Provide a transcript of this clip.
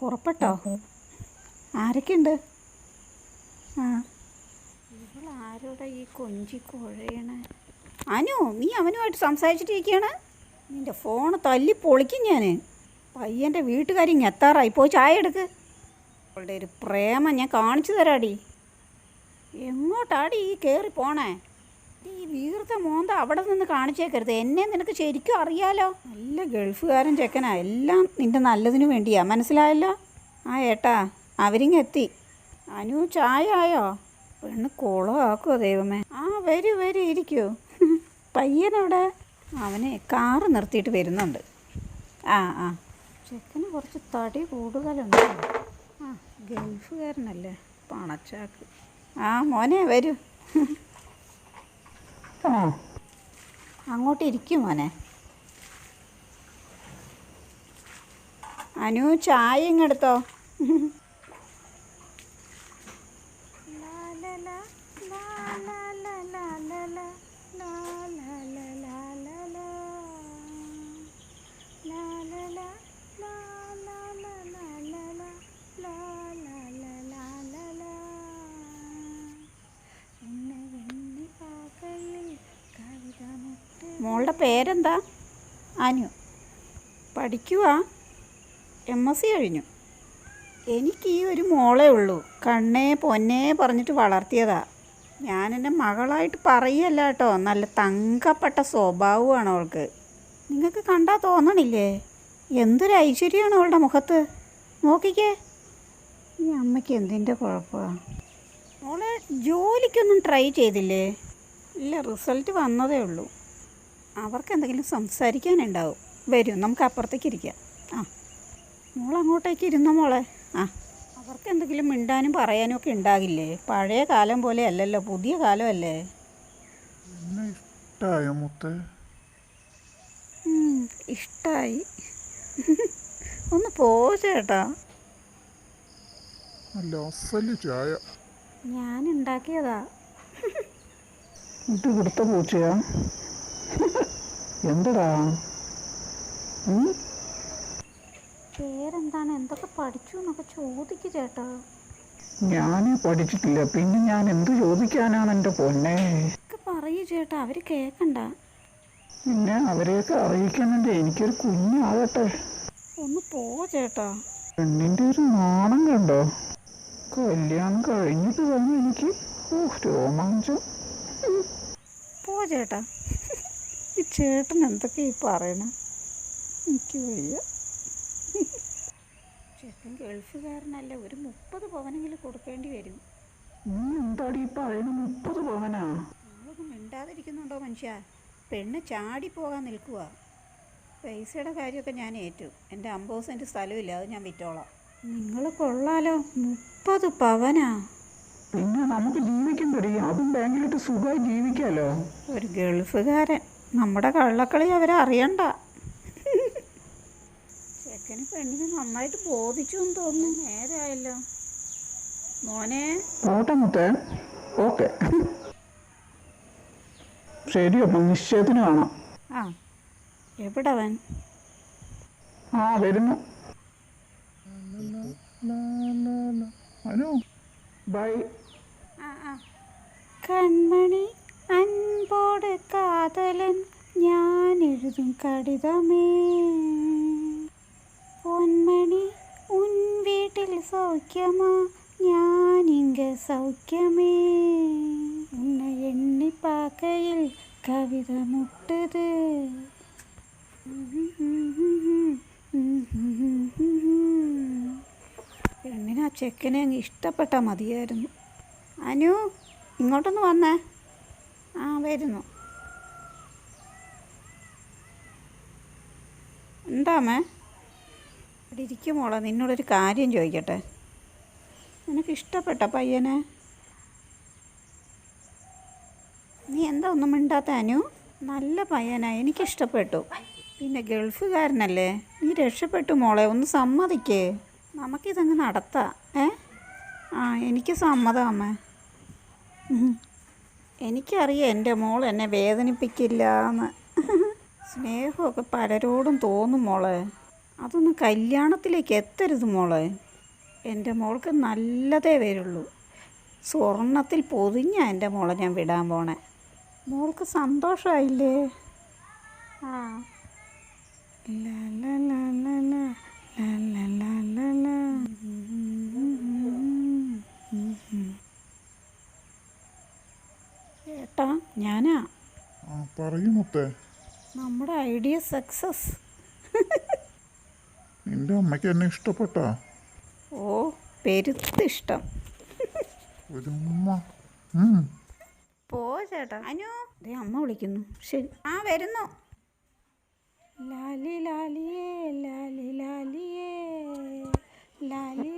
പുറപ്പെട്ടോ? ആരൊക്കെയുണ്ട്? ആ. ഈ കൊഞ്ചി കുഴയണേ? അനു നീ അവനുമായിട്ട് സംസാരിച്ചിട്ടിരിക്കുകയാണ് നിന്റെ ഫോൺ തല്ലി പൊളിക്കും ഞാൻ പയ്യന്റെ വീട്ടുകാരി ഞെത്താറായി. പോയി ചായ എടുക്ക്. അവളുടെ ഒരു പ്രേമം ഞാൻ കാണിച്ചു തരാടി. എങ്ങോട്ടാടി ഈ കയറി പോണേ? ഈ വീർത്ത മോന്ത അവിടെ നിന്ന് കാണിച്ചേക്കരുത്. എന്നെ നിനക്ക് ശരിക്കും അറിയാലോ? നല്ല ഗൾഫുകാരൻ ചെക്കനാ. എല്ലാം നിന്റെ നല്ലതിനു വേണ്ടിയാ. മനസ്സിലായല്ലോ? ആ ഏട്ടാ അവരിങ്ങെത്തി അനു ചായ ആയോ? പെണ്ണ് കുളമാക്കുമോ ദൈവമേ. ആ വരൂ വരൂ ഇരിക്കൂ. പയ്യനവിടെ? അവനെ കാറ് നിർത്തിയിട്ട് വരുന്നുണ്ട്. ആ ആ. ചെക്കന് കുറച്ച് തടി കൂടുതലുണ്ട്. ആ ഗൾഫുകാരനല്ലേ? പണച്ചാക്ക്. ആ മോനെ വരൂ. അങ്ങോട്ട് ഇരിക്കും മോനെ. അനു ചായ ഇങ്ങെടുത്തോ മോളുടെ പേരെന്താ? അനു. പഠിക്കുവാ. എം എസ് സി കഴിഞ്ഞു. എനിക്ക് ഈ ഒരു മോളേ ഉള്ളൂ. കണ്ണേ പൊന്നേ പറഞ്ഞിട്ട് വളർത്തിയതാ. ഞാൻ എന്റെ മകളായിട്ട് പറയല്ല കേട്ടോ. നല്ല തങ്കപ്പെട്ട സ്വഭാവമാണ് അവൾക്ക്. നിങ്ങൾക്ക് കണ്ടാൽ തോന്നണില്ലേ? എന്തൊരു ഐശ്വര്യമാണ് അവളുടെ മുഖത്ത്. നോക്കിക്കേ. ഈ അമ്മയ്ക്ക് എന്തിന്റെ കുഴപ്പമാണ് മോളെ ജോലിക്കൊന്നും ട്രൈ ചെയ്തില്ലേ? ഇല്ല റിസൾട്ട് വന്നതേ ഉള്ളൂ. അവർക്ക് എന്തെങ്കിലും സംസാരിക്കാനുണ്ടാവും. വരും നമുക്ക് അപ്പുറത്തേക്ക് ഇരിക്കാം ആ മോൾ അങ്ങോട്ടേക്ക് ഇരുന്നോ മോളെ? ആ അവർക്ക് എന്തെങ്കിലും മിണ്ടാനും പറയാനും ഒക്കെ ഉണ്ടാകില്ലേ? പഴയ കാലം പോലെ അല്ലല്ലോ പുതിയ കാലമല്ലേ? ഇഷ്ടായോ മുത്തേ? ഉം, ഇഷ്ടായി. ഒന്ന് പോ ചേട്ടാ. നല്ല അസൽ ചായ. ഞാൻ ഉണ്ടാക്കിയതാ ഇത് ഇവിടുത്തെ പൂച്ചയാ? എന്തടാ? പേരെന്താണ്? എന്തൊക്കെ പഠിച്ചു എന്നൊക്കെ ചോദിക്കു ചേട്ടാ. ഞാനേ പഠിച്ചിട്ടില്ല. പിന്നെ ഞാൻ എന്ത് ചോദിക്കാനാണ് എന്റെ പൊന്നെ? പറയൂ ചേട്ടാ. അവർ കേക്കണ്ട. പിന്നെ അവരെയൊക്കെ അറിയിക്കുന്നുണ്ട്. എനിക്കൊരു കുഞ്ഞാകട്ടെ. ഒന്ന് പോ ചേട്ടാ. പെണ്ണിന്റെ ഒരു നാണം കണ്ടോ? കല്യാണം കഴിഞ്ഞിട്ട് തന്നെ എനിക്ക്. ഓ രോമാഞ്ചം. പോ ചേട്ടാ. ഈ ചേട്ടൻ എന്തൊക്കെയാ ഈ പറയണ? എനിക്ക് വയ്യ. ചേട്ടൻ ഗൾഫുകാരനല്ല ഒരു മുപ്പത് പവനെങ്കിലും കൊടുക്കേണ്ടി വരും. നീ എന്താടി പറയുന്നത് പറയുന്ന മുപ്പത് പവനാ? നമ്മളൊന്നും മിണ്ടാതിരിക്കുന്നുണ്ടോ മനുഷ്യ? പെണ്ണ് ചാടി പോകാൻ നിൽക്കുക പൈസയുടെ കാര്യമൊക്കെ ഞാൻ ഏറ്റു. എന്റെ അമ്പത് സെന്റ് സ്ഥലമില്ല അത് ഞാൻ വിറ്റോളാം. നിങ്ങൾ കൊള്ളാലോ. മുപ്പത് പവനാ? പിന്നെ നമുക്ക് ജീവിക്കണ്ടടി. അതും ബാങ്കിലിട്ട് സുഖമായി ജീവിക്കാലോ. ഒരു ഗൾഫുകാരൻ. നമ്മുടെ കള്ളക്കളി അവരെ അറിയണ്ട. ചെക്കന് പെണ്ണിനെ നന്നായിട്ട് ബോധിച്ചു എന്ന് തോന്നുന്നു. നേരായല്ലോ. മോനെ. പോട്ടെ മുത്തേ. ഓക്കെ. ശരി അപ്പം നിശ്ചയത്തിന് കാണാം. ആ എവിടവൻ? ആ വരുന്നു. ഹലോ. ബൈ. കൺമണി. അൻപോട് കാതലൻ ഞാൻ എഴുതും കടിതമേ. പൊന്മണി ഉൻ വീട്ടിൽ സൗഖ്യമാ ഞാൻ ഇങ്ക സൗഖ്യമേ. ഉന്നെ എണ്ണി പാക്കയിൽ കവിത മുട്ടത് പെണ്ണിന് ചെക്കനെ അങ്ങ് ഇഷ്ടപ്പെട്ടാൽ മതിയായിരുന്നു. അനു ഇങ്ങോട്ടൊന്ന് വന്നേ. വരുന്നു എന്താമേ ഇവിടെ ഇരിക്കും മോളെ നിന്നോടൊരു കാര്യം ചോദിക്കട്ടെ. നിനക്ക് ഇഷ്ടപ്പെട്ട പയ്യനെ? നീ എന്താ ഒന്നും മിണ്ടാത്ത അനു? നല്ല പയ്യനാ എനിക്കിഷ്ടപ്പെട്ടു. പിന്നെ ഗൾഫുകാരനല്ലേ? നീ രക്ഷപ്പെട്ടു മോളെ ഒന്ന് സമ്മതിക്കേ. നമുക്കിതങ്ങ് നടത്താം ഏ? ആ എനിക്ക് സമ്മതം അമ്മേ. എനിക്കറിയാം എന്റെ മോൾ എന്നെ വേദനിപ്പിക്കില്ല എന്ന് സ്നേഹമൊക്കെ പലരോടും തോന്നും മോളെ. അതൊന്നും കല്യാണത്തിലേക്ക് എത്തരുത് മോളെ. എന്റെ മോൾക്ക് നല്ലതേ വരുള്ളൂ. സ്വർണത്തിൽ പൊതിഞ്ഞ എന്റെ മോളെ ഞാൻ വിടാൻ പോണേ. മോൾക്ക് സന്തോഷമായില്ലേ ആ. ലാ ലാ ലാ. ചേട്ടാ ഞാനാ? പറയൂ മുത്തേ. നമ്മുടെ ഐഡിയ സക്സസ്. നിന്റെ അമ്മയ്ക്ക് എന്നെ ഇഷ്ടപ്പെട്ടാ? ഓ പെരുത്തിഷ്ടം പോ ചേട്ടാ. അനു. ദേ അമ്മ വിളിക്കുന്നു. ശരി. ആ വരുന്നു. ലാലി ലാലിയേ ലാലി ലാലിയേ ലാലി